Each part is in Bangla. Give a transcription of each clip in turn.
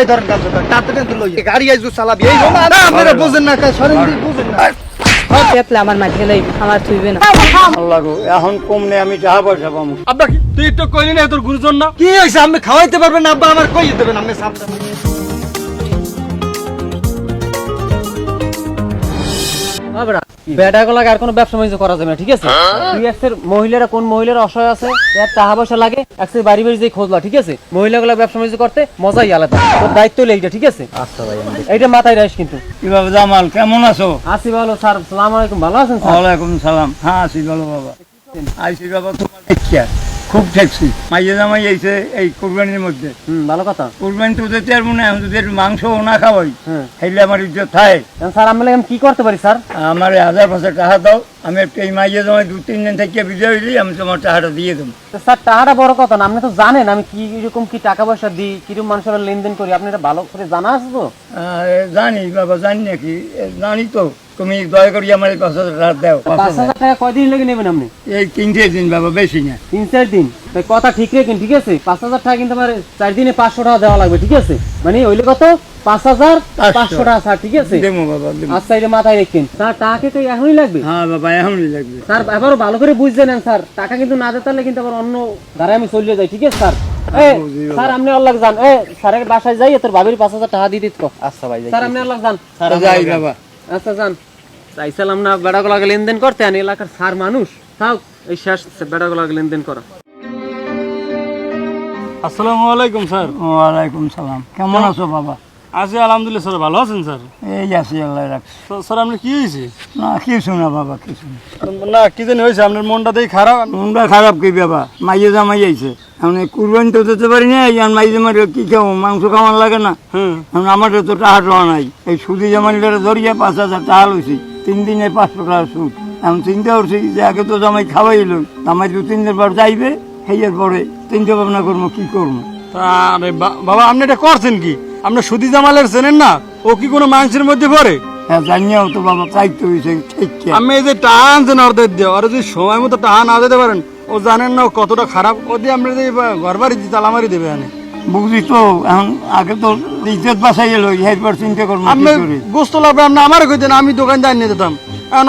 এই ধরেন গাছ ধরেন টানতে টানতে লই গাড়ি আইজু চালাবি এই আপনারা বুঝেন না কাজ সরেন বুঝেন না। পেতলে আমার মাঠে লই আমার থুইবে না। আল্লাহ গো এখন কমনে আমি টাকা পয়সা পাবো আব্বা তুই তো কইলি না তোর গুরুজন না? কি হইছে আপনি খাওয়াইতে পারবেন না আব্বা আমার কই দেবেন আমি সামনে বাবরা বেটা আর কোনো ব্যবসা বাণিজ্য করা যাবে না ঠিক আছে? তুই এক্সের মহিলারা কোন মহিলারা অসহায় আছে? এর টাকা পয়সা লাগে একসাথে বাড়ি বাড়ি যেয়ে খোঁজলা ঠিক আছে? মহিলাগুলা ব্যবসা বাণিজ্য করতে মজাই আলাদা। তোর দায়িত্ব হলো এইটা ঠিক আছে? আচ্ছা ভাই এইটা মাথায় রাখিস কিন্তু। কীভাবে জামাল কেমন আছো? আসি ভালো স্যার। সালাম আলাইকুম ভালো আছেন ওয়ালাইকুম সালাম। হ্যাঁ আসি ভালো বাবা। আইসি বাবা তোমার খুব ঠেকছি মাইয়ে জামাই আইছে এই কোরবানির মধ্যে। হুম ভালো কথা। কোরবানি তো দিতে পারব না আমি যদি মাংস না খাওয়াই হ্যাঁ। খাইলে আমার ইজ্জত থাকে স্যার এখন কি করতে পারি স্যার? আমার হাজার পাঁচশো টাকা দাও আমি একটু এই মাইয়ে জামাই দু তিন দিন থেকে বিজয় হইলি আমি তোমার টাকাটা দিয়ে দেবো। স্যার টাকাটা বড় কথা না আপনি তো জানেন আমি কি এরকম কি টাকা পয়সা দিই কীরকম মানুষের লেনদেন করি আপনি এটা ভালো করে জানা আছে তো? জানি বাবা জানি নাকি জানি তো। তুমি দয়া করি আমার পাঁচ হাজার টাকা দাও। পাঁচ হাজার। টাকা কয়দিন লেগে নেবেন আপনি? এই তিনটে দিন বাবা বেশি না। তিন চার দিন? তাই কথা ঠিক রেখেন ঠিক আছে? পাঁচ হাজার টাকা কিন্তু আমার চার দিনে পাঁচশো টাকা দেওয়া লাগবে ঠিক আছে? মানে ওইলে কত? পাঁচ হাজার পাঁচশো। টাকা স্যার ঠিক আছে? দেবো বাবা আচ্ছা এটা মাথায় রেখেন। স্যার টাকা তো এখনই লাগবে? হ্যাঁ বাবা এখনই লাগবে। স্যার এবারও ভালো করে বুঝতে নেন স্যার। টাকা কিন্তু না দিতে পারলে কিন্তু আবার অন্য ধারে আমি চলে যাই ঠিক আছে স্যার? বাবা। স্যার আপনি অল্লাহ যান এ স্যারের বাসায় যাই তোর ভাবির পাঁচ হাজার টাকা দিয়ে দিত। আচ্ছা ভাই স্যার আপনি অল্লাহ যান স্যার যাই বাবা। আচ্ছা যান। চাইছিলাম না বেড়াগুলাকে লেনদেন করতে আনি এলাকার স্যার মানুষ। থাক এই শেষ বেড়াগুলাকে লেনদেন করা। আসসালামু আলাইকুম স্যার। ওয়ালাইকুম সালাম। কেমন আছো বাবা? আছি আলহামদুলিল্লাহ স্যার। ভালো আছেন স্যার? এই আছি আল্লাহ রাখছি। স্যার আপনি কি হয়েছে? না কিছু না বাবা কিছু না। না কি জানি হয়েছে? আপনার মনটা দেখি খারাপ। মনটা খারাপ কি বাবা? মাইয়ে জামাই আইছে। এই কুরবানি তো দিতে পারি না এই আর মাইয়ে জামাই কি খাব? মাংস খাওয়ার লাগে না। হুম। আমার তো টাকা নাই। এই সুদি জামাইটারে ধরিয়া পাঁচ হাজার টাকা লইছি। তিন দিনে পাঁচশো টাকা সুদ এখন চিন্তা করছি যে আগে তো জামাই খাওয়াইল জামাই দু তিন দিন পর যাইবে সেইয়ের পরে চিন্তা ভাবনা করব কি করব? আরে বাবা আপনি এটা করছেন কি? আপনি সুদি জামালের চেনেন না? ও কি কোনো মাংসের মধ্যে পড়ে? হ্যাঁ জানিয়াও তো বাবা চাইতে হয়েছে ঠিক আমি এই যে টান যে অর্ধেক দিয়ে আর যদি সময় মতো টান না দিতে পারেন ও জানেন না কতটা খারাপ ও দিয়ে আপনি যদি ঘর বাড়ি তালামারি দেবে আনে বুঝি তো এখন আগে তো ইজ্জত বাসাই এলো এরপর চিন্তা করব কি গোস্ত লাগবে আপনি আমার কইতেন আমি দোকান যাই নিয়ে দিতাম এখন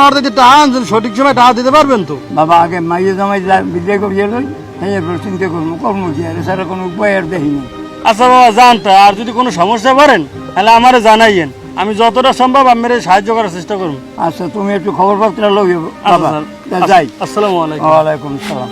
সঠিক সময় টাকা দিতে পারবেন তো? বাবা আগে মাইয়ে জামাই বিদায় করিয়ে লই এরপর চিন্তা করব কর্ম কি? আর এছাড়া কোনো উপায় আর দেখি না আচ্ছা বাবা জানতে আর যদি কোনো সমস্যা করেন তাহলে আমারে জানাইয়েন। আমি যতটা সম্ভব আপনার সাহায্য করার চেষ্টা করব আচ্ছা তুমি একটু খবর পত্র লই বাবা। আচ্ছা। তা যাই। আসসালামু আলাইকুম। ওয়ালাইকুম সালাম।